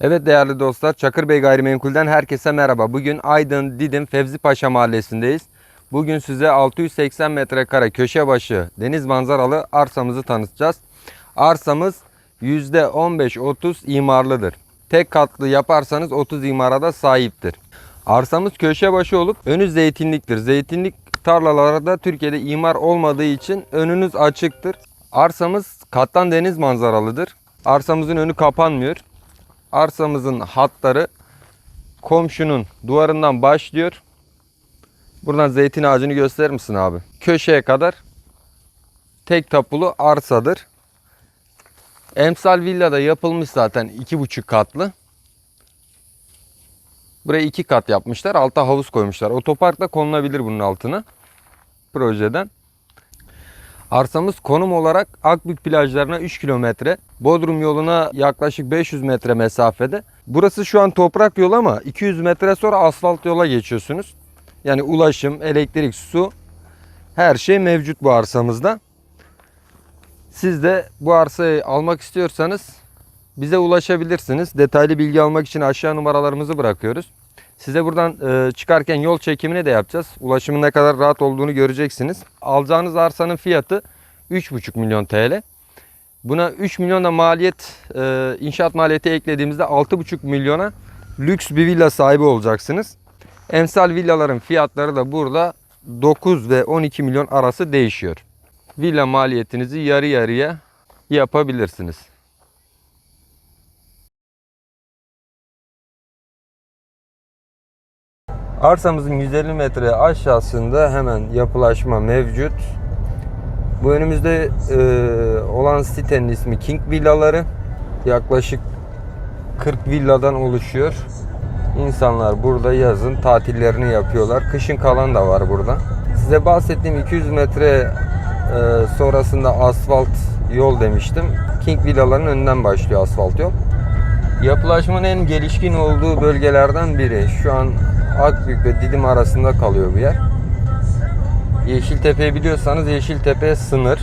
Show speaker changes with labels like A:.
A: Evet değerli dostlar, Çakır Bey Gayrimenkul'den herkese merhaba. Bugün Aydın Didim Fevzi Paşa Mahallesi'ndeyiz. Bugün size 680 metrekare köşe başı deniz manzaralı arsamızı tanıtacağız. Arsamız %15-30 imarlıdır. Tek katlı yaparsanız 30 imara da sahiptir. Arsamız köşe başı olup önü zeytinliktir. Zeytinlik tarlalarda Türkiye'de imar olmadığı için önünüz açıktır. Arsamız kattan deniz manzaralıdır. Arsamızın önü kapanmıyor. Arsamızın hatları komşunun duvarından başlıyor. Buradan zeytin ağacını gösterir misin abi? Köşeye kadar tek tapulu arsadır. Emsal villada yapılmış zaten iki buçuk katlı. Buraya iki kat yapmışlar. Alta havuz koymuşlar. Otopark da konulabilir bunun altına. Projeden. Arsamız konum olarak Akbük plajlarına 3 kilometre, Bodrum yoluna yaklaşık 500 metre mesafede. Burası şu an toprak yol ama 200 metre sonra asfalt yola geçiyorsunuz. Yani ulaşım, elektrik, su her şey mevcut bu arsamızda. Siz de bu arsayı almak istiyorsanız bize ulaşabilirsiniz. Detaylı bilgi almak için aşağı numaralarımızı bırakıyoruz. Size buradan e, çıkarken yol çekimini de yapacağız. Ulaşımın ne kadar rahat olduğunu göreceksiniz. Alacağınız arsanın fiyatı 3,5 milyon TL. Buna 3 milyon da maliyet, e, inşaat maliyeti eklediğimizde 6,5 milyona lüks bir villa sahibi olacaksınız. Emsal villaların fiyatları da burada 9 ve 12 milyon arası değişiyor. Villa maliyetinizi yarı yarıya yapabilirsiniz. Arsamızın 150 metre aşağısında hemen yapılaşma mevcut. Bu önümüzde e, olan sitenin ismi King Villaları. Yaklaşık 40 villadan oluşuyor. İnsanlar burada yazın tatillerini yapıyorlar. Kışın kalan da var burada. Size bahsettiğim 200 metre e, sonrasında asfalt yol demiştim. King Villaların önünden başlıyor asfalt yol. Yapılaşmanın en gelişkin olduğu bölgelerden biri. Şu an Akbük ve Didim arasında kalıyor bu yer. Yeşiltepe'yi biliyorsanız Yeşiltepe sınır.